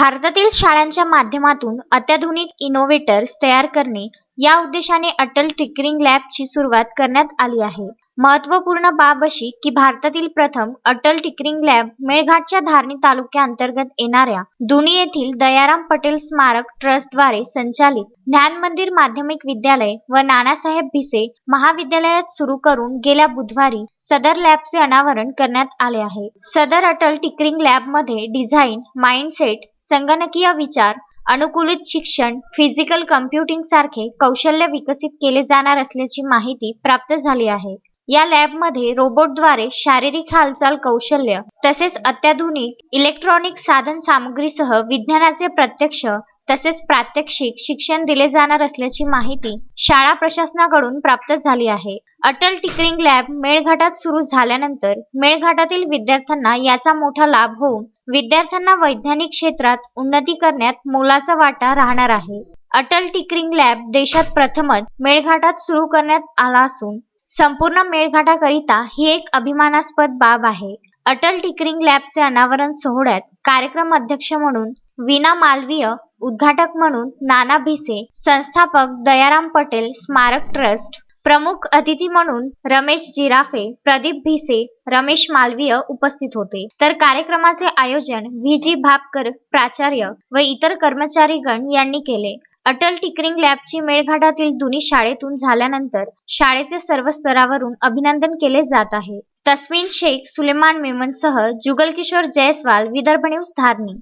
भारतातील शाळांच्या माध्यमातून अत्याधुनिक इनोव्हेटर्स तयार करणे या उद्देशाने अटल टिंकरिंग लॅबची सुरुवात करण्यात आली आहे. महत्त्वपूर्ण बाब अशी की भारतातील प्रथम अटल टिंकरिंग लॅब मेळघाटच्या धारणी तालुक्याअंतर्गत येणाऱ्या दुनी येथील दयाराम पटेल स्मारक ट्रस्टद्वारे संचालित ज्ञान मंदिर माध्यमिक विद्यालय व नानासाहेब भिसे महाविद्यालयात सुरू करून गेल्या बुधवारी सदर लॅबचे अनावरण करण्यात आले आहे. सदर अटल टिंकरिंग लॅबमध्ये डिझाईन माइंडसेट संगणकीय विचार अनुकूलित शिक्षण फिजिकल कम्प्युटिंग सारखे कौशल्य विकसित केले जाणार असल्याची माहिती प्राप्त झाली आहे. या लॅबमध्ये रोबोटद्वारे शारीरिक हालचाल कौशल्य तसेच अत्याधुनिक इलेक्ट्रॉनिक साधन सामग्रीसह विज्ञानाचे प्रत्यक्ष तसेच प्रात्यक्षिक शिक्षण दिले जाणार असल्याची माहिती शाळा प्रशासनाकडून प्राप्त झाली आहे. अटल टिकरिंग लॅब मेळघाटात सुरू झाल्यानंतर मेळघाटातील विद्यार्थ्यांना याचा मोठा लाभ होऊन विद्यार्थ्यांना वैज्ञानिक क्षेत्रात उन्नती करण्यात मोलाचा वाटा राहणार आहे. अटल टिकरिंग लॅब देशात प्रथमच मेळघाटात सुरू करण्यात आला असून संपूर्ण मेळघाटाकरिता ही एक अभिमानास्पद बाब आहे. अटल टिकरिंग लॅबचे अनावरण सोहळ्यात कार्यक्रम अध्यक्ष म्हणून विना मालवीय उद्घाटक म्हणून नाना भिसे संस्थापक दयाराम पटेल स्मारक ट्रस्ट प्रमुख अतिथी म्हणून रमेश जिराफे प्रदीप भिसे रमेश मालवीय उपस्थित होते. तर कार्यक्रमाचे आयोजन व्ही. जी. भापकर प्राचार्य व इतर कर्मचारीगण यांनी केले. अटल टिंकरिंग लॅबची मेळघाटातील दोन्ही शाळेतून झाल्यानंतर शाळेचे सर्व स्तरावरून अभिनंदन केले जात आहे. तस्मिन शेख सुलेमान मेमनसह जुगल किशोर जयस्वाल विदर्भ न्यूज धारणी.